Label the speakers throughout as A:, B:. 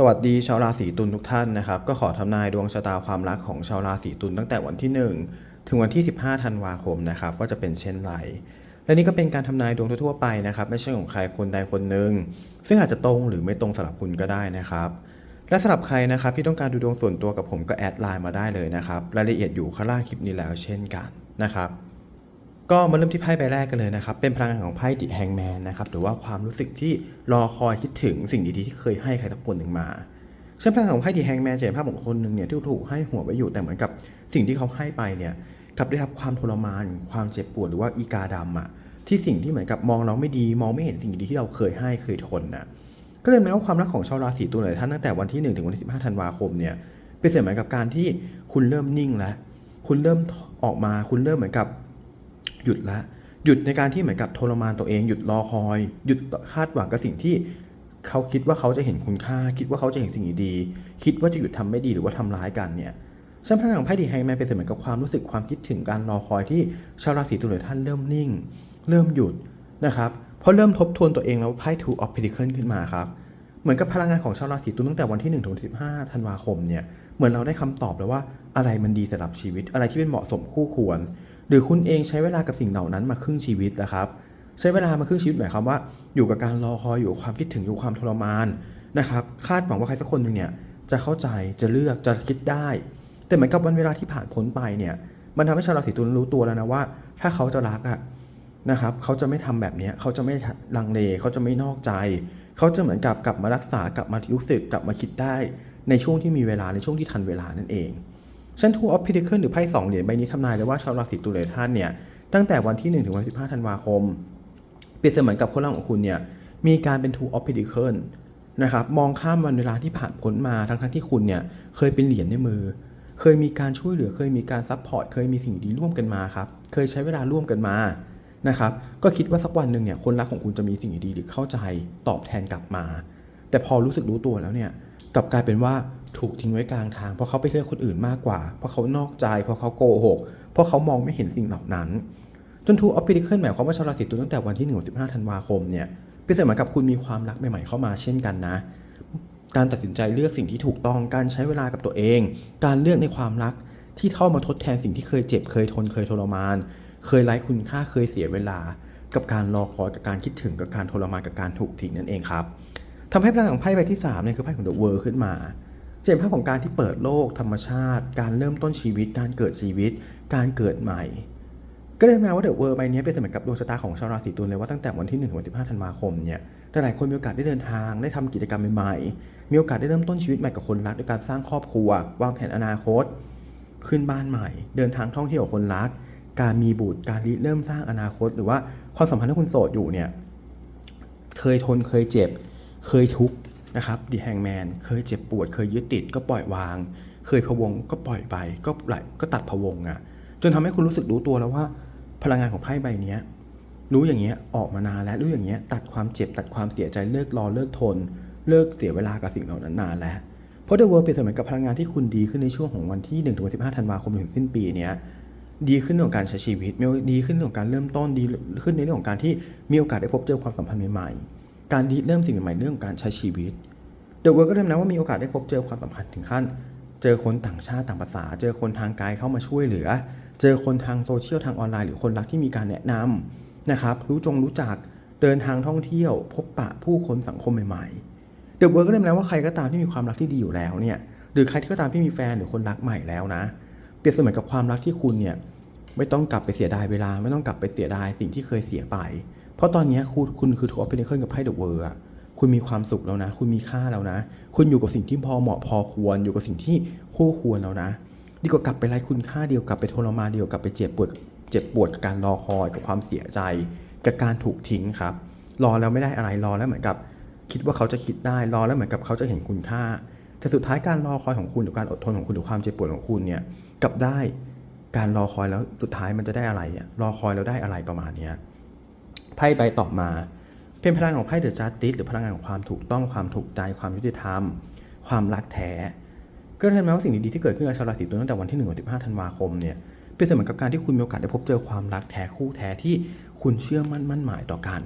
A: สวัสดีชาวราศีตุลทุกท่านนะครับก็ขอทำนายดวงชะตาความรักของชาวราศีตุลตั้งแต่วันที่ 1 ถึงวันที่ 15 ธันวาคมนะครับว่าจะเป็นเช่นไร และนี่ก็เป็นการทำนายดวงทั่วไปนะครับ ไม่ใช่ของใครคนใดคนหนึ่งซึ่งอาจจะตรงหรือไม่ตรงสำหรับคุณก็ได้นะครับ และสำหรับใครนะครับที่ต้องการดูดวงส่วนตัวกับผมก็แอดไลน์มาได้เลยนะครับรายละเอียดอยู่ข้างล่างคลิปนี้แล้วเช่นกันนะครับ ก็มาเริ่มที่ไพ่ใบแรกกันเลยนะครับ เป็นพลังงานของไพ่ดิแฮงแมนนะครับ หรือว่าความรู้สึกที่รอคอยคิดถึงสิ่งดีๆที่เคยให้ใครสักคนหนึ่งมาเช่นพลังงานของไพ่ดิแฮงแมนจะเห็นภาพของคนหนึ่งเนี่ยที่ถูกให้หัวไว้อยู่แต่เหมือนกับสิ่งที่เขาให้ไปเนี่ยกลับได้รับความทรมาน ความเจ็บปวดหรือว่าอีกาดำอะที่สิ่งที่เหมือนกับมองเราไม่ดี มองไม่เห็นสิ่งดีๆที่เราเคยให้เคยทนนะก็เลยหมายว่าความรักของชาวราศีตุลหลายท่านตั้งแต่วันที่ 1 ถึงวันที่ 15 ธันวาคมเนี่ยเป็นเสมือนกับการที่คุณเริ่มนิ่งแล้วคุณเริ่มออกมาคุณเริ่มเหมือนกับ หยุดละหยุดในการที่เหมือนกับทรมานตัวเองหยุดรอคอย หยุดคาดหวังกับสิ่งที่เขาคิดว่าเขาจะเห็นคุณค่า คิดว่าเขาจะเห็นสิ่งดีคิดว่าจะหยุดทำไม่ดีหรือว่าทำร้ายกันเนี่ยฉันพลังของไพ่ดีไฮแมนเป็นเสมือนกับความรู้สึกความคิดถึงการรอคอยที่ชาวราศีตุลหลายท่านเริ่มนิ่ง เริ่มหยุดนะครับเพราะเริ่มทบทวนตัวเองแล้วไพ่ two of pentacles ขึ้นมาครับเหมือนกับพลังงานของชาวราศีตุลตั้งแต่วันที่1ถึง15ธันวาคมเนี่ยเหมือนเราได้คำตอบแล้วว่าอะไรมันดีสำหรับชีวิตอะไรที่เป็นเหมาะสมคู่ควร หรือคุณเองใช้เวลากับสิ่งเหล่านั้นมาครึ่งชีวิตนะครับ ใช้เวลามาครึ่งชีวิตหมายความว่า อยู่กับการรอคอยอยู่กับความคิดถึงอยู่กับความทรมานนะครับ คาดหวังว่าใครสักคนหนึ่งเนี่ยจะเข้าใจจะเลือกจะคิดได้ แต่เหมือนกับวันเวลาที่ผ่านพ้นไปเนี่ย มันทำให้ชาวราศีตุลรู้ตัวแล้วนะว่า ถ้าเขาจะรักอะนะครับเขาจะไม่ทำแบบนี้เขาจะไม่ลังเลเขาจะไม่นอกใจ เขาจะเหมือนกับกลับมารักษากลับมารู้สึกกลับมาคิดได้ ในช่วงที่มีเวลาในช่วงที่ทันเวลานั่นเอง เช่นทูออฟพิเดเคิลหรือไพ่สองเหรียญใบนี้ทำนายเลยว่าชาวราศีตุลท่านเนี่ยตั้งแต่วันที่ 1 ถึงวันที่15ธันวาคมเปรียบเสมือนกับคนรักของคุณเนี่ยมีการเป็น two of pentacles นะครับมองข้ามวันเวลาที่ผ่านพ้นมาทั้งทั้งที่คุณเนี่ยเคยเป็นเหรียญในมือ เคยมีการช่วยเหลือเคยมีการซัพพอร์ตเคยมีสิ่งดีร่วมกันมาครับเคยใช้เวลาร่วมกันมานะครับก็คิดว่าสักวันหนึ่งเนี่ยคนรักของคุณจะมีสิ่งดีหรือเข้าใจตอบแทนกลับมา แต่พอรู้สึกรู้ตัวแล้วเนี่ยกลับกลายเป็นว่า ถูกทิ้งไว้กลางทางเพราะเขาไปเลือกคนอื่นมากกว่า เพราะเขานอกใจ เพราะเขาโกหก เพราะเขามองไม่เห็นสิ่งเหล่านั้น จนทูออฟพิเคิลหมายความว่าชาวราศีตุลตั้งแต่วันที่1ถึง15ธันวาคมเนี่ยเป็นเหมือนกับคุณมีความรักใหม่ๆเข้ามาเช่นกันนะ การตัดสินใจเลือกสิ่งที่ถูกต้อง การใช้เวลากับตัวเอง การเลือกในความรักที่เข้ามาทดแทนสิ่งที่เคยเจ็บเคยทนเคยทรมาน เคยไร้คุณค่าเคยเสียเวลา กับการรอคอยกับการคิดถึงกับการทรมานกับการถูกทิ้งนั่นเองครับทำให้พลังของไพ่ใบที่3เนี่ยคือไพ่ของ The World ขึ้นมา จะเป็นภาพของการที่เปิดโลกธรรมชาติ การเริ่มต้นชีวิต การเกิดชีวิต การเกิดใหม่ ก็เลยมาว่าเดอะเวอร์ใบนี้เป็นเสมือนกับดวงชะตาของชาวราศีตุลเลยว่าตั้งแต่วันที่1ถึงวันที่15ธันวาคมเนี่ยหลายคนมีโอกาสได้เดินทางได้ทำกิจกรรมใหม่ๆมีโอกาสได้เริ่มต้นชีวิตใหม่กับคนรักด้วยการสร้างครอบครัว วางแผนอนาคต ขึ้นบ้านใหม่ เดินทางท่องเที่ยวกับคนรัก การมีบุตรการริเริ่มสร้างอนาคต หรือว่าความสัมพันธ์ที่คุณโสดอยู่เนี่ยเคยทนเคยเจ็บ เคยทุกข์ นะครับดีแฮงแมนเคยเจ็บปวด เคยยึดติดก็ปล่อยวาง เคยพะวงก็ปล่อยไป ก็ไหลก็ตัดพะวงอะ่ะ จนทำให้คุณรู้สึกรู้ตัวแล้วว่า พลังงานของไพ่ใบเนี้ยรู้อย่างเงี้ยออกมานานแล้วรู้อย่างเงี้ยตัดความเจ็บตัดความเสียใจเลิกรอเลิกทน เลิกเสียเวลากับสิ่งเหล่านั้นนานแล้วเพราะเดอะเวิร์เป็นเสมือนกับพลังงานที่คุณดีขึ้นในช่วงของวันที่1ถึงวันที่15ธันวาคมถึงสิ้นปีเนี้ยดีขึ้นในเรื่องของการใช้ชีวิตมีดีขึ้นในเรื่องของการเริ่มต้นดีขึ้นในเรื่องของการที่มีโอกาสได้พบเจอความสัมพันธ์ใหม่ๆ การดีเริ่มสิ่งใหม่ๆเรื่องการใช้ชีวิตเดอะเวิร์ก็เริ่มนะว่ามีโอกาสได้พบเจอความสัมพันธ์ถึงขั้น เจอคนต่างชาติต่างภาษา เจอคนทางไกลเข้ามาช่วยเหลือ เจอคนทางโซเชียลทางออนไลน์หรือคนรักที่มีการแนะนำนะครับรู้จงรู้จักเดินทางท่องเที่ยว พบปะผู้คนสังคมใหม่ๆเดอะเวิร์ก็เริ่มแล้วว่าใครก็ตามที่มีความรักที่ดีอยู่แล้วเนี่ยหรือใครที่ก็ตามที่มีแฟนหรือคนรักใหม่แล้วนะ เปรียบเสมือนกับความรักที่คุณเนี่ยไม่ต้องกลับไปเสียดายเวลา ไม่ต้องกลับไปเสียดายสิ่งที่เคยเสียไป เพราะตอนนี้คุณคุณคือทัวร์เป็นเคิลกับไพ่เดอะเวิร์อะคุณมีความสุขแล้วนะ คุณมีค่าแล้วนะ คุณอยู่กับสิ่งที่พอเหมาะพอควร อยู่กับสิ่งที่คู่ควรแล้วนะ ดีกว่ากลับไปไร้คุณค่าเดียวกลับไปทรมานเดียวกลับไปเจ็บปวด เจ็บปวดกับการรอคอยกับความเสียใจ กับการถูกทิ้งครับ รอแล้วไม่ได้อะไรรอแล้วเหมือนกับ คิดว่าเขาจะคิดได้รอแล้วเหมือนกับเขาจะเห็นคุณค่า แต่สุดท้ายการรอคอยของคุณหรือการอดทนของคุณหรือความเจ็บปวดของคุณเนี่ยกลับได้การรอคอยแล้วสุดท้ายมันจะได้อะไรอะรอคอยแล้วได้อะไรประมาณเนี้ย ไพ่ใบต่อมา เป็นพลังของไพ่เดอะจัสติสหรือพลังงานของความถูกต้องความถูกใจความยุติธรรม ความรักแท้ ก็เห็นไหมว่าสิ่งดีๆที่เกิดขึ้นกับชาวราศีตุลตั้งแต่วันที่1ถึง15ธันวาคมเนี่ยเป็นเสมือนกับการที่คุณมีโอกาสได้พบเจอความรักแท้คู่แท้ที่คุณเชื่อมั่นมั่นหมายต่อกัน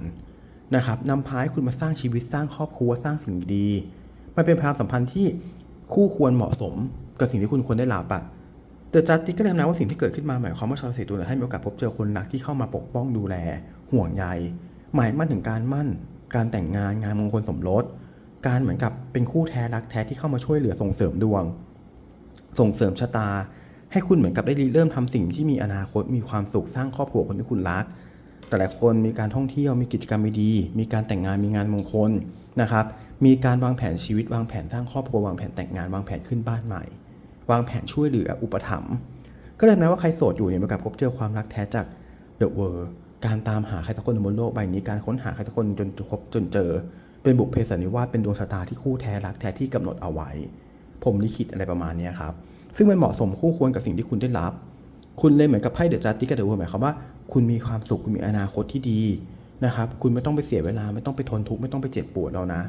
A: นะครับนำพาให้คุณมาสร้างชีวิตสร้างครอบครัวสร้างสิ่งดีมันเป็นความสัมพันธ์ที่คู่ควรเหมาะสมกับสิ่งที่คุณควรได้รับอะเดอะจัสติสก็เลยนะว่าสิ่งที่เกิดขึ้นมาหมายความว่าชาวราศีตุลให้มีโอกาสพบเจอคนรักที่เข้ามาปกป้องดูแล ห่วงใยหมายมั่นถึงการมั่น การแต่งงานงานมงคลสมรส การเหมือนกับเป็นคู่แท้รักแท้ที่เข้ามาช่วยเหลือส่งเสริมดวง ส่งเสริมชะตา ให้คุณเหมือนกับได้เริ่มทำสิ่งที่มีอนาคตมีความสุขสร้างครอบครัวคนที่คุณรัก แต่หลายคนมีการท่องเที่ยวมีกิจกรรมดีมีการแต่งงานมีงานมงคลนะครับ มีการวางแผนชีวิตวางแผนสร้างครอบครัววางแผนแต่งงานวางแผนขึ้นบ้านใหม่ วางแผนช่วยเหลืออุปถัมภ์ก็เลยนะว่าใครโสดอยู่เนี่ยมีโอกาสพบเจอความรักแท้จากเดอะเวิร์ การตามหาใครสักคนบนโลกใบนี้การค้นหาใครสักคนจนพบจนเจอ เป็นบุพเพสันนิวาสเป็นดวงชะตาที่คู่แท้รักแท้ที่กำหนดเอาไว้ ผมลิขิตอะไรประมาณนี้ครับซึ่งมันเหมาะสมคู่ควรกับสิ่งที่คุณได้รับ คุณเลยเหมือนกับไพ่เดอะจัสติกกับเดอะเวิร์หมายความว่า คุณมีความสุขคุณมีอนาคตที่ดีนะครับคุณไม่ต้องไปเสียเวลาไม่ต้องไปทนทุกข์ไม่ต้องไปเจ็บปวดแล้วนะ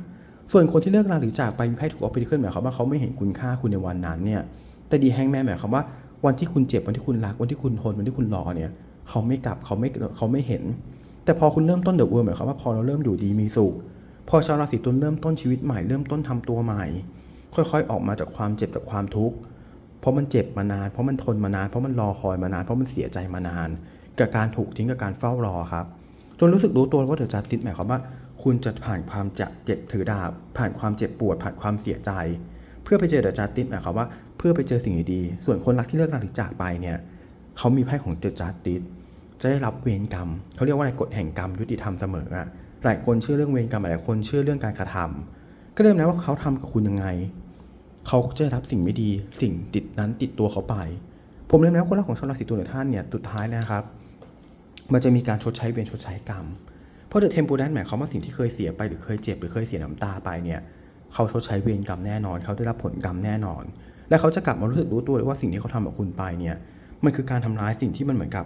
A: ส่วนคนที่เลิกราหรือจากไปมีไพ่ถูกออฟฟิศขึ้นหมายความว่าเขาไม่เห็นคุณค่าคุณในวันนั้นเนี่ยแต่ดีแฮงแม่หมายความว่าวันที่คุณเจ็บวันที่คุณรักวันที่คุณทนวันที่คุณรอเนี่ย เขาไม่กลับเขาไม่เขาไม่เห็น แต่พอคุณเริ่มต้นเดอะเวิร์หมายความว่าพอเราเริ่มอยู่ดีมีสุขพอชาวราศีตุลเริ่มต้นชีวิตใหม่เริ่มต้นทำตัวใหม่ ค่อยๆ ออกมาจากความเจ็บจากความทุกข์เพราะมันเจ็บมานาน เพราะมันทนมานาน เพราะมันรอคอยมานาน เพราะมันเสียใจมานาน กับการถูกทิ้งกับการเฝ้ารอครับ จนรู้สึกรู้ตัวว่าเดี๋ยวจะติดหมายความว่า คุณจะผ่านความจเจ็บถือดาบ ผ่านความเจ็บปวด ผ่านความเสียใจ เพื่อไปเจอเดอะจัสติสหมายความว่า เพื่อไปเจอสิ่งดีๆส่วนคนรักที่เลิกราหรือจากไปเนี่ย เขามีไพ่ของเดจัสติสจะได้รับเวรกรรมเขาเรียกว่าอะไรกฎแห่งกรรมยุติธรรมเสมออะหลายคนเชื่อเรื่องเวรกรรมหลายคนเชื่อเรื่องการกระทำก็เริ่มนะว่าเขาทำกับคุณยังไง เขาจะได้รับสิ่งไม่ดีสิ่งติดนั้นติดตัวเขาไป ผมเลยนะคนรักของชาวราศีตุลท่านเนี่ยสุดท้ายนะครับ มันจะมีการชดใช้เวรชดใช้กรรมเพราะเดอะเทม e แ a นหมายความว่าสิ่งที่เคยเสียไปหรือเคยเจ็บหรือเคยเสียน้ำตาไปเนี่ยเขาชดใช้เวรกรรมแน่นอน เขาได้รับผลกรรมแน่นอน และเขาจะกลับมารู้สึกรู้ตัวเลยว่าสิ่งที่เขาทำกับคุณไปเนี่ย มันคือการทำร้ายสิ่งที่มันเหมือนกับ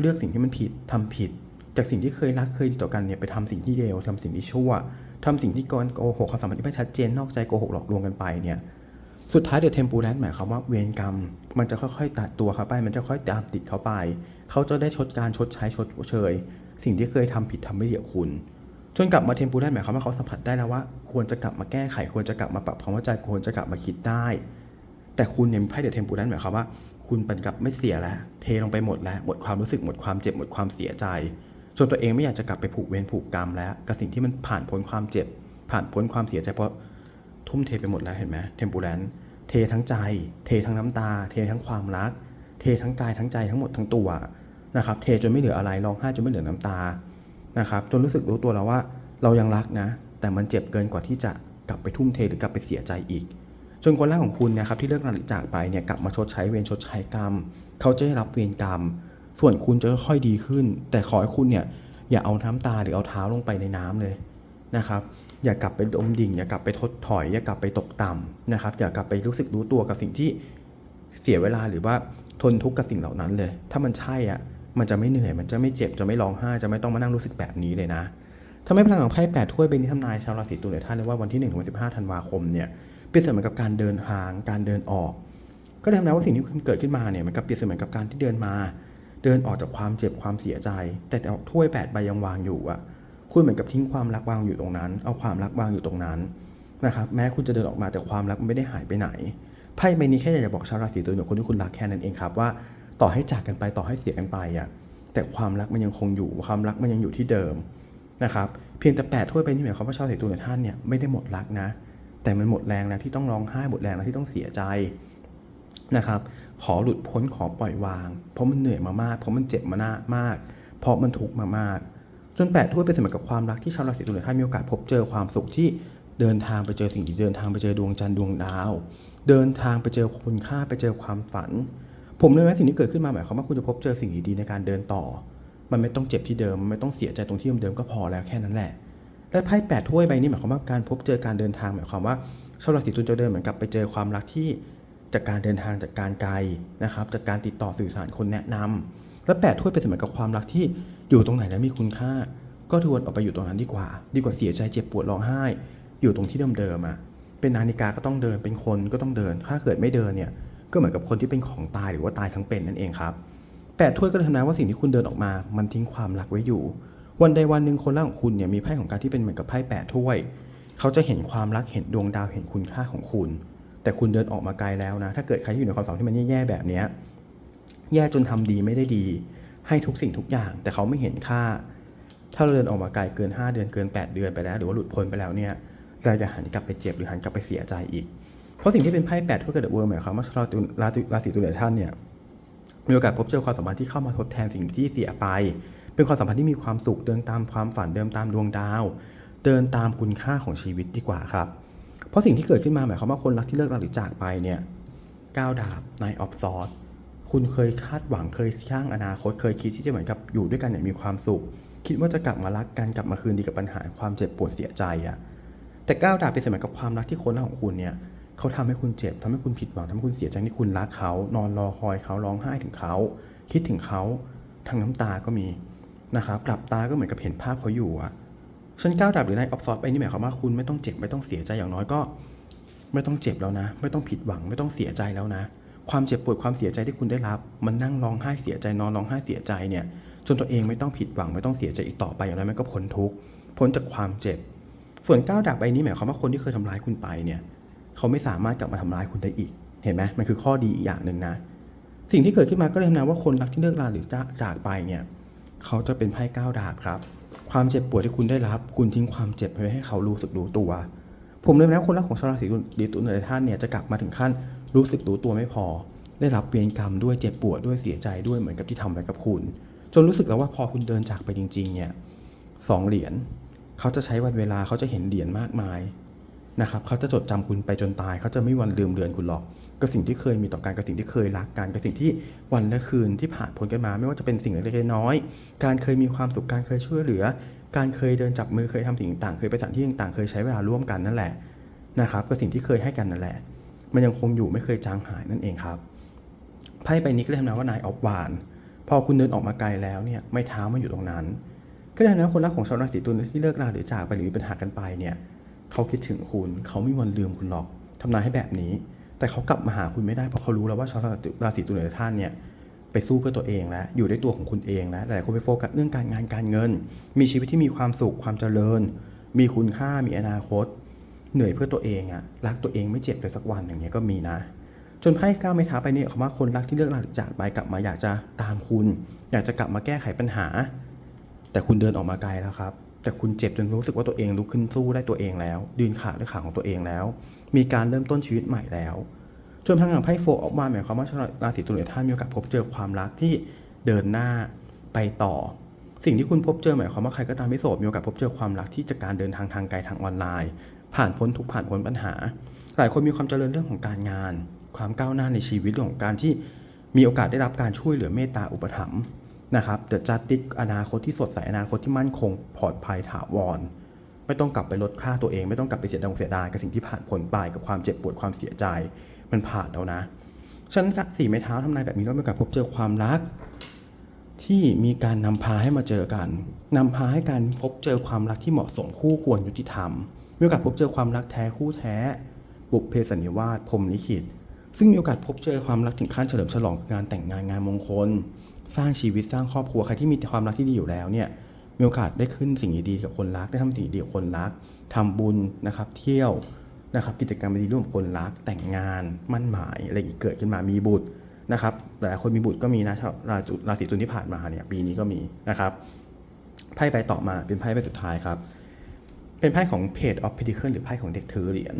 A: เลือกสิ่งที่มันผิดทำผิด จากสิ่งที่เคยรักเคยดีต่อกันเนี่ยไปทำสิ่งที่เลวทำสิ่งที่ชั่วทำสิ่งที่โกนโกหกความสัมพันธ์ที่ไม่ชัดเจนนอกใจโกหกหลอกลวงกันไปเนี่ยสุดท้ายเดอะเทม e แ a นหมายความว่าเวรกรรม มันจะค่อยๆตัดตัวเขาไป มันจะค่อยตามติดเขาไป เขาจะได้ชดการชดใช้ชดเชย สิ่งที่เคยทำผิดทำไม่ดีกับคุณจนกลับมาเทม e แ a นหมายความว่าเขาสัมผัสได้แล้วว่า ควรจะกลับมาแก้ไขควรจะกลับมาปรับความเข้าใจควรจะกลับมาคิดได้ แต่คุณเนี่ยไพ่เดอะเทม e แ a นหมายความว่า คุณเป็นกับไม่เสียแล้ว เทลงไปหมดแล้ว หมดความรู้สึกหมดความเจ็บหมดความเสียใจจนตัวเองไม่อยากจะกลับไปผูกเวรผูกกรรมแล้วกับสิ่งที่มันผ่านพ้นความเจ็บ ผ่านพ้นความเสียใจเพราะทุ่มเทไปหมดแล้วเห็นไหมเทม e แ a นเททั้งใจ เททั้งน้ำตา เททั้งความรัก เททั้งกายทั้งใจทั้งหมดทั้งตัวนะครับ เทจนไม่เหลืออะไรร้องไห้จนไม่เหลือน้ำตานะครับ จนรู้สึกรู้ตัวแล้วว่า เรายังรักนะ แต่มันเจ็บเกินกว่าที่จะกลับไปทุ่มเทหรือกลับไปเสียใจอีก จนคนแรกของคุณเนะครับที่เลิกราหรือจากไปเนี่ยกลับมาชดใช้เวรชดใช้กรรม เขาจะได้รับเวรกรรม ส่วนคุณจะค่อยดีขึ้น แต่ขอให้คุณเนี่ยอย่าเอาน้ำตาหรือเอาเท้าลงไปในน้ำเลยนะครับอย่ากลับไปดมดิ่ง อย่ากลับไปทดถอย อย่ากลับไปตกต่ำนะครับอย่ากลับไปรู้สึกรู้ตัวกับสิ่งที่เสียเวลาหรือว่าทนทุกข์กับสิ่งเหล่านั้นเลย ถ้ามันใช่อะมันจะไม่เหนื่อย มันจะไม่เจ็บจะไม่ร้องไห้จะไม่ต้องมานั่งรู้สึกแบบนี้เลยนะทำให้พลังของไพ่แปดถ้วยเป็นนิทำนายชาวราศีตุลเนี่ยท่านเรียกว่าวันที่1นถึงวันสิธันวาคมเนี่ย เปรียบเสมือนกับการเดินทางการเดินออก ก็ได้ทำนายว่าสิ่งที่เกิดขึ้นมาเนี่ยมันก็เปรียบเสมือนกับการที่เดินมา เดินออกจากความเจ็บความเสียใจ แต่ถ้วยแปดใบยังวางอยู่อะคุณเหมือนกับทิ้งความรักวางอยู่ตรงนั้น เอาความรักวางอยู่ตรงนั้นนะครับแม้คุณจะเดินออกมาแต่ความรักมันไม่ได้หายไปไหนไพ่ใบนี้แค่อยากจะบอกชาวราศีตุลกับคนที่คุณรักแค่นั้นเองครับว่าต่อให้จากกันไปต่อให้เสียกันไปอะแต่ความรักมันยังคงอยู่ความรักมันยังอยู่ที่เดิมนะครับเพียงแต่แปดถ้วยใบนี้หมายความว่าชาวราศีตุลท่านเนี่ยไม่ได้หมดรักนะ แต่มันหมดแรงแล้วที่ต้องร้องไห้หมดแรงแล้วที่ต้องเสียใจนะครับ ขอหลุดพ้นขอปล่อยวาง เพราะมันเหนื่อยมามาก เพราะมันเจ็บมามาก เพราะมันทุกข์มามาก จนแปดถ้วยเป็นเสมือนกับความรักที่ชาวราศีตุลท่านมีโอกาสพบเจอความสุขที่เดินทางไปเจอสิ่งที่เดินทางไปเจอดวงจันทร์ดวงดาว เดินทางไปเจอคุณค่าไปเจอความฝัน ผมเลยว่าสิ่งที่เกิดขึ้นมาหมายความว่าคุณจะพบเจอสิ่งดีๆในการเดินต่อ มันไม่ต้องเจ็บที่เดิมไม่ต้องเสียใจตรงที่เดิมก็พอแล้วแค่นั้นแหละ และไพ่แปดถ้วยใบนี้หมายความว่าการพบเจอการเดินทางหมายความว่าชาวราศีตุลจะเดินเหมือนกับไปเจอความรักที่จากการเดินทางจากการไกลนะครับ จากการติดต่อสื่อสารคนแนะนำและแปดถ้วยเป็นเหมือนกับความรักที่อยู่ตรงไหนแล้วมีคุณค่า ก็ทวนออกไปอยู่ตรงนั้นดีกว่า ดีกว่าเสียใจเจ็บปวดร้องไห้ อยู่ตรงที่เดิมๆอะเป็นนาฬิกาก็ต้องเดินเป็นคนก็ต้องเดิน ถ้าเกิดไม่เดินเนี่ยก็เหมือนกับคนที่เป็นของตายหรือว่าตายทั้งเป็นนั่นเองครับแปดถ้วยก็ทำนายว่าสิ่งที่คุณเดินออกมา มันทิ้งความรักไว้อยู่ วันใดวันหนึ่งคนร่างของคุณเนี่ยมีไพ่ของการที่เป็นเหมือนกับไพ่แปดถ้วย เขาจะเห็นความรักเห็นดวงดาวเห็นคุณค่าของคุณ แต่คุณเดินออกมาไกลแล้วนะ ถ้าเกิดใครอยู่ในความสัมพันธ์ที่มันแย่ๆแบบเนี้ยแย่จนทำดีไม่ได้ดี ให้ทุกสิ่งทุกอย่าง แต่เขาไม่เห็นค่า ถ้าเราเดินออกมาไกลเกิน 5 เดือนเกิน 8 เดือนไปแล้ว หรือว่าหลุดพ้นไปแล้วเนี่ยเราจะหันกลับไปเจ็บหรือหันกลับไปเสียใจอีก เพราะสิ่งที่เป็นไพ่แปดทั่วกระเดอะเวิร์หมายความว่าชาวราศีราศีตุลท่านเนี่ยมีโอกาสพบเจอความสัมพันธ์ที่เข้ามาทดแทนสิ่งที่เสียไป เป็นความสัมพันธ์ที่มีความสุขเดินตามความฝันเดินตามดวงดาว เดินตามคุณค่าของชีวิตดีกว่าครับ เพราะสิ่งที่เกิดขึ้นมาหมายความว่าคนรักที่เลิกราหรือจากไปเนี่ยก้าวดาบนายออฟซอร์คุณเคยคาดหวังเคยสร้างอนาคตเคยคิดที่จะเหมือนกับอยู่ด้วยกันอย่างมีความสุข คิดว่าจะกลับมารักกันกลับมาคืนดีกับปัญหาความเจ็บปวดเสียใจอะแต่ก้าวดาบเป็นสมัยกับความรักที่คนรักของคุณเนี่ยเขาทำให้คุณเจ็บทำให้คุณผิดหวังทำให้คุณเสียใจที่คุณรักเขา นอนรอคอยเขาร้องไห้ถึงเขา คิดถึงเขาทั้งน้ำตาก็มี นะครับหลับตาก็เหมือนกับเห็นภาพเขาอยู่อะฉันก้าวดาบหรือนายออฟซอฟไปนี่หมายความว่าคุณไม่ต้องเจ็บไม่ต้องเสียใจอย่างน้อยก็ ไม่ต้องเจ็บแล้วนะ ไม่ต้องผิดหวังไม่ต้องเสียใจแล้วนะ ความเจ็บปวดความเสียใจที่คุณได้รับ มันนั่งร้องไห้เสียใจนอนร้องไห้เสียใจเนี่ยจนตัวเองไม่ต้องผิดหวังไม่ต้องเสียใจอีกต่อไปอย่างไรมันก็พ้นทุกข์พ้นจากความเจ็บ ส่วนก้าวดาบใบนี้หมายความว่าคนที่เคยทำร้ายคุณไปเนี่ยเขาไม่สามารถกลับมาทำร้ายคุณได้อีก เห็นไหมมันคือข้อดีอีกอย่างหนึ่งนะ สิ่งที่เกิดขึ้นมาก็เลยทำนายว่าคนรักที่เลิกราหรือจากไปเนี่ย เขาจะเป็นไพ่ก้าวดาบครับ ความเจ็บปวดที่คุณได้รับ คุณทิ้งความเจ็บไว้ให้เขารู้สึกรู้ตัว ผมเลยนะคนรักของชาวราศีตุลในท่านเนี่ยจะกลับมาถึงขั้นรู้สึกรู้ตัวไม่พอ ได้รับเวรกรรมด้วยเจ็บปวดด้วยเสียใจด้วยเหมือนกับที่ทำไว้กับคุณ จนรู้สึกแล้วว่าพอคุณเดินจากไปจริง ๆ เนี่ยสองเหรียญเขาจะใช้วันเวลาเขาจะเห็นเหรียญมากมาย นะครับเขาจะจดจำคุณไปจนตาย เขาจะไม่วันลืมเดือนคุณหรอกกับสิ่งที่เคยมีต่อกันกับสิ่งที่เคยรักกันกับสิ่งที่วันและคืนที่ผ่านพ้นกันมา ไม่ว่าจะเป็นสิ่งเล็กๆน้อยๆการเคยมีความสุขการเคยช่วยเหลือ การเคยเดินจับมือเคยทำสิ่งต่างเคยไปสถานที่ต่างเคยใช้เวลาร่วมกันนั่นแหละนะครับกับสิ่งที่เคยให้กันนั่นแหละ มันยังคงอยู่ไม่เคยจางหายนั่นเองครับไพ่ใบนี้ก็เลยทำนายว่านายออฟวาน พอคุณเดินออกมาไกลแล้วเนี่ยไม่เท้ามันอยู่ตรงนั้น ก็เลยทำนายคนรักของชาวราศีตุลที่เลิกราหรือจากไปหรือมีปัญหากันไปเนี่ย เขาคิดถึงคุณ เขาไม่มีวันลืมคุณหรอกทำนายให้แบบนี้ แต่เขากลับมาหาคุณไม่ได้เพราะเขารู้แล้วว่าชาวราศีตุลในท่านเนี่ยไปสู้เพื่อตัวเองแล้วอยู่ด้วยตัวของคุณเองแล้วหลายคนไปโฟกัสเรื่องการงานการเงิน มีชีวิตที่มีความสุขความเจริญ มีคุณค่ามีอนาคต เหนื่อยเพื่อตัวเองอะรักตัวเองไม่เจ็บเลยสักวันอย่างเงี้ยก็มีนะ จนไพ่ก้าวไม่ท้าไปเนี่ยคำว่าคนรักที่เลิกราหรือจากไปกลับมาอยากจะตามคุณ อยากจะกลับมาแก้ไขปัญหา แต่คุณเดินออกมาไกลแล้วครับ แต่คุณเจ็บจนรู้สึกว่าตัวเองลุกขึ้นสู้ได้ตัวเองแล้วยืนขาด้วยขาของตัวเองแล้ว มีการเริ่มต้นชีวิตใหม่แล้วจนพลังงานไพ่โฟร์ออกมาหมายความว่าชาวราศีตุลท่านมีโอกาสพบเจอความรักที่เดินหน้าไปต่อ สิ่งที่คุณพบเจอหมายความว่าใครก็ตามที่โสดมีโอกาสพบเจอความรักที่จะการเดินทางทางไกลทางออนไลน์ ผ่านพ้นทุกผ่านพ้นปัญหา หลายคนมีความเจริญเรื่องของการงาน ความก้าวหน้าในชีวิตเรื่องของการที่มีโอกาสได้รับการช่วยเหลือเมตตาอุปถัมภ์ นะครับเดอะจัดติดอนาคตที่สดใสอนาคตที่มั่นคงปลอดภัยถาวร ไม่ต้องกลับไปลดค่าตัวเอง ไม่ต้องกลับไปเสียดายเสียดายกับสิ่งที่ผ่านพ้นไปกับความเจ็บปวดความเสียใจมันผ่านแล้วนะฉันสี่ไม้เท้าทำนายแบบนี้เรามีโอกาสพบเจอความรัก ที่มีการนำพาให้มาเจอกันนำพาให้การพบเจอความรักที่เหมาะสมคู่ควรยุติธรรมมีโอกาสพบเจอความรักแท้คู่แท้ บุพเพสันนิวาสพรหมลิขิตซึ่งมีโอกาสพบเจอความรักถึงขั้นเฉลิมฉลองงานแต่งงานงานมงคล สร้างชีวิตสร้างครอบครัวใครที่มีความรักที่ดีอยู่แล้วเนี่ยมีโอกาสได้ขึ้นสิ่งดีๆกับคนรักได้ทำสิ่งดีกับคนรักทำบุญนะครับ เที่ยวนะครับ กิจกรรมดีร่วมคนรัก แต่งงานมั่นหมายอะไรอย่างนี้เกิดขึ้นมามีบุตรนะครับหลายคนมีบุตรก็มีนะชาวราศีราศีตุลที่ผ่านมาเนี่ยปีนี้ก็มีนะครับไพ่ใบต่อมาเป็นไพ่ใบสุดท้ายครับ เป็นไพ่ของ Page of Pentacles หรือไพ่ของเด็กถือเหรียญ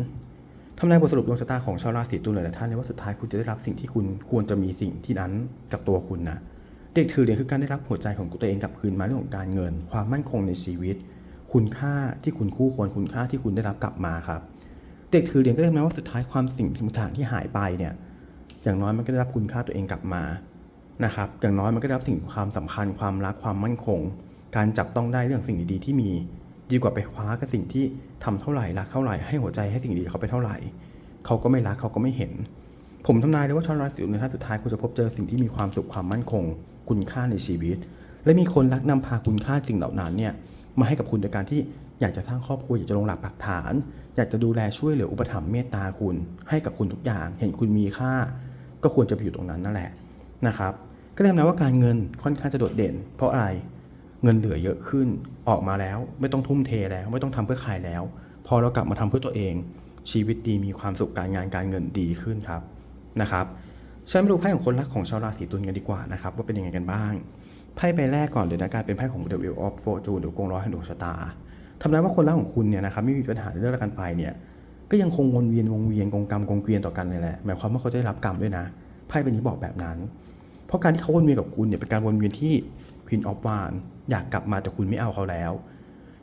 A: ทำนายบทสรุปดวงชะตาของชาวราศีตุลหลายท่านเลยว่าสุดท้ายคุณจะได้รับสิ่งที่คุณควรจะมีสิ่งที่นั้นกับตัวคุณนะ เด็กถือเหรียญคือการได้รับหัวใจของตัวเองกลับคืนมาเรื่องของการเงิน ความมั่นคงในชีวิต คุณค่าที่คุณคู่ควรคุณค่าที่คุณได้รับกลับมาครับ เด็กถือเหรียญก็ได้หมายว่าสุดท้ายความสิ่งต่างๆที่หายไปเนี่ยอย่างน้อยมันก็ได้รับคุณค่าตัวเองกลับมานะครับอย่างน้อยมันก็ได้รับสิ่งความสำคัญความรักความมั่นคง การจับต้องได้เรื่องสิ่งดีๆที่มีดีกว่าไปคว้ากับสิ่งที่ทำเท่าไหร่รักเท่าไหร่ให้หัวใจให้สิ่งดีเขาไปเท่าไหร่เขาก็ไม่รักเขาก็ไม่เห็น ผมทำนายเลยว่าชาวราศีในท่าสุดท้ายคุณจะพบเจอสิ่งที่มีความสุขความมั่นคง คุณค่าในชีวิต และมีคนรักนำพาคุณค่าสิ่งเหล่านั้นเนี่ยมาให้กับคุณโดยการที่อยากจะสร้างครอบครัวอยากจะลงหลักปักฐาน อยากจะดูแลช่วยเหลืออุปถัมภ์เมตตาคุณ ให้กับคุณทุกอย่าง เห็นคุณมีค่า ก็ควรจะไปอยู่ตรงนั้นนั่นแหละนะครับก็เลยทำนายว่าการเงินค่อนข้างจะโดดเด่น เพราะอะไรเงินเหลือเยอะขึ้นออกมาแล้ว ไม่ต้องทุ่มเทแล้ว ไม่ต้องทำเพื่อใครแล้ว พอเรากลับมาทำเพื่อตัวเอง ชีวิตดีมีความสุขการงานการเงินดีขึ้นครับนะครับ ฉันมาดูไพ่ของคนรักของชาวราศีตุลกันดีกว่านะครับว่าเป็นยังไงกันบ้าง ไพ่ใบแรกก่อนเลยนะการเป็นไพ่ของ The Wheel of Fortune หรือกงล้อยแห่งดวงชะตาทำนายว่าคนรักของคุณเนี่ยนะครับไม่มีปัญหาเรื่องกันไปเนี่ยก็ยังคงวนเวียนวงเวียนกงกรรมกงเกวียนต่อกันเลยแหละหมายความว่าเขาจะได้รับกรรมด้วยนะไพ่ใบนี้บอกแบบนั้น เพราะการที่เขาวนเวียนกับคุณเนี่ยเป็นการวนเวียนที่ Queen of w a n อยากกลับมาแต่คุณไม่เอาเขาแล้ว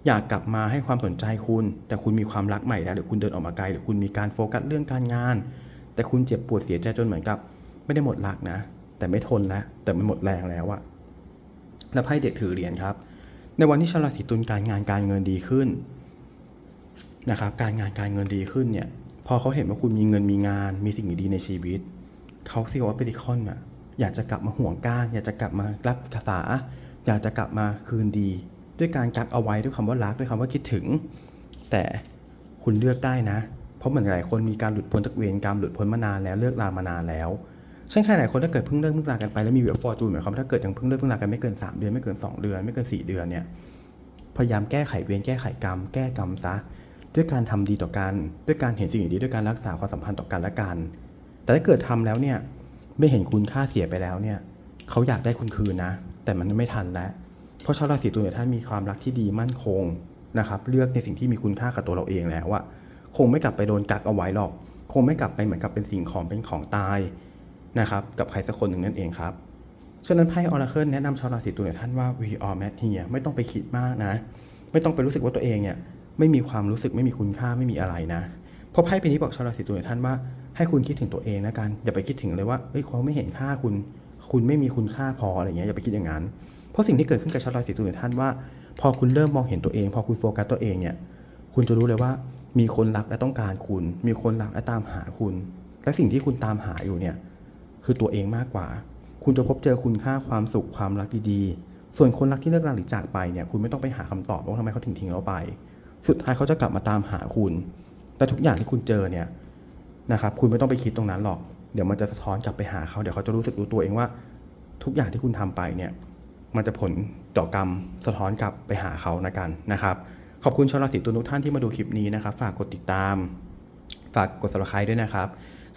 A: อยากกลับมาให้ความสนใจคุณ แต่คุณมีความรักใหม่แล้วหรือคุณเดินออกมาไกลหรือคุณมีการโฟกัสเรื่องการงาน แต่คุณเจ็บปวดเสียใจจนเหมือนกับ ไม่ได้หมดรักนะ แต่ไม่ทนแล้ว แต่มันหมดแรงแล้วอะแล้วไพ่เด็กถือเหรียญครับ ในวันที่ชาวราศีตุลการงานการเงินดีขึ้นนะครับ การงานการเงินดีขึ้นเนี่ย พอเขาเห็นว่าคุณมีเงินมีงาน มีสิ่งดีๆในชีวิต เขาซีว่าเปริคอนอะอยากจะกลับมาห่วงก้าง อยากจะกลับมารักษา อยากจะกลับมาคืนดี ด้วยการกักเอาไว้ด้วยคำว่ารักด้วยคำว่าคิดถึง แต่คุณเลือกได้นะ เพราะเหมือนหลายคนมีการหลุดพ้นจากเวรกรรมหลุดพ้นมานานแล้วเลิกลามานานแล้ว เช่นใครหลายคนถ้าเกิดเพิ่งเลิกเพิ่งลากันไปแล้วมีแบบฟอร์จูนหมายความว่าถ้าเกิดยังเพิ่งเลิกเพิ่งลากันไม่เกิน 3 เดือนไม่เกิน 2 เดือนไม่เกิน 4 เดือนเนี่ยพยายามแก้ไขเวรแก้ไขกรรม แก้กรรมซะด้วยการทำดีต่อกันด้วยการเห็นสิ่งดีด้วยการรักษาความสัมพันธ์ต่อกันและกัน แต่ถ้าเกิดทำแล้วเนี่ยไม่เห็นคุณค่าเสียไปแล้วเนี่ยเขาอยากได้คุณคืนนะ แต่มันไม่ทันแล้ว เพราะชาวราศีตุลเนี่ยท่านมีความรักที่ดีมั่นคงนะครับเลือกในสิ่งที่มีคุณค่ากับตัวเราเองแล้วว่าคงไม่กลับไปโดนกักเอาไว้หรอก คงไม่กลับไปเหมือนกับเป็นสิ่งของเป็นของตาย นะครับกับใครสักคนหนึ่งนั่นเองครับฉะนั้นไพ่ออราเคิลแนะนำชาวราศีตุลท่านว่า we are mad here ไม่ต้องไปคิดมากนะ ไม่ต้องไปรู้สึกว่าตัวเองเนี่ยไม่มีความรู้สึกไม่มีคุณค่าไม่มีอะไรนะเพราะไพ่ใบนี้บอกชาวราศีตุลท่านว่าให้คุณคิดถึงตัวเองนะกันอย่าไปคิดถึงเลยว่าเฮ้ยเขาไม่เห็นค่าคุณ คุณไม่มีคุณค่าพออะไรเงี้ยอย่าไปคิดอย่างนั้น เพราะสิ่งที่เกิดขึ้นกับชาวราศีตุลท่านว่า พอคุณเริ่มมองเห็นตัวเอง พอคุณโฟกัสตัวเองเนี่ยคุณจะรู้เลยว่ามีคนรักและต้องการคุณ มีคนรักและตามหาคุณ และสิ่งที่คุณตามหาอยู่เนี่ย คือตัวเองมากกว่า คุณจะพบเจอคุณค่าความสุขความรักดีๆ ส่วนคนรักที่เลิกราหรือจากไปเนี่ยคุณไม่ต้องไปหาคำตอบว่าทำไมเขาถึงทิ้งเราไป สุดท้ายเขาจะกลับมาตามหาคุณและทุกอย่างที่คุณเจอเนี่ยนะครับคุณไม่ต้องไปคิดตรงนั้นหรอก เดี๋ยวมันจะสะท้อนกลับไปหาเขาเดี๋ยวเขาจะรู้สึกรู้ตัวเองว่า ทุกอย่างที่คุณทำไปเนี่ยมันจะผลต่อกรรมสะท้อนกลับไปหาเขานะกันนะครับ ขอบคุณชาวราศีตุลทุกท่านที่มาดูคลิปนี้นะครับ ฝากกดติดตาม ฝากกด subscribe ด้วยนะครับ